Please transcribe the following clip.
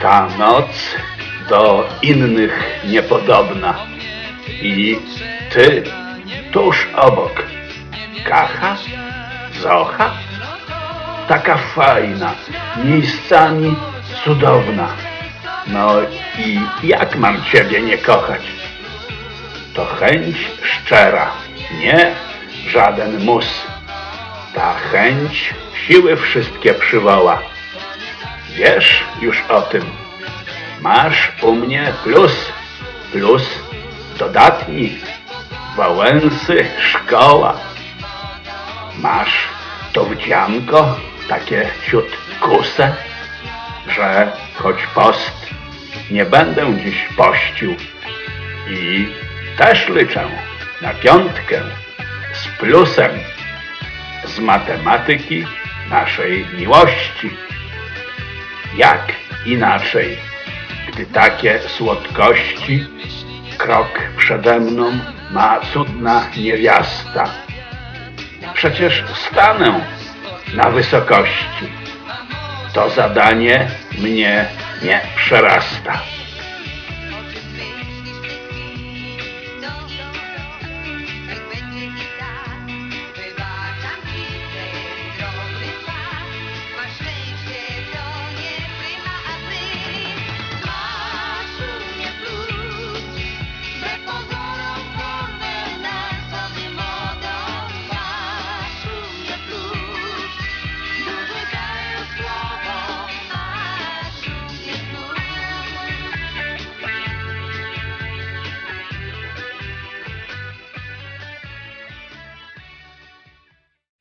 Ta noc do innych niepodobna i ty tuż obok. Kacha? Zocha? Taka fajna, miejscami cudowna. No i jak mam ciebie nie kochać? To chęć szczera, nie żaden mus. Ta chęć siły wszystkie przywoła. Wiesz już o tym. Masz u mnie plus, plus dodatni, Wałęsy szkoła. Masz to wdzianko, takie ciut kuse, że choć post nie będę dziś pościł i też liczę na piątkę z plusem matematyki naszej miłości. Jak inaczej, gdy takie słodkości krok przede mną ma cudna niewiasta. Przecież stanę na wysokości. To zadanie mnie nie przerasta.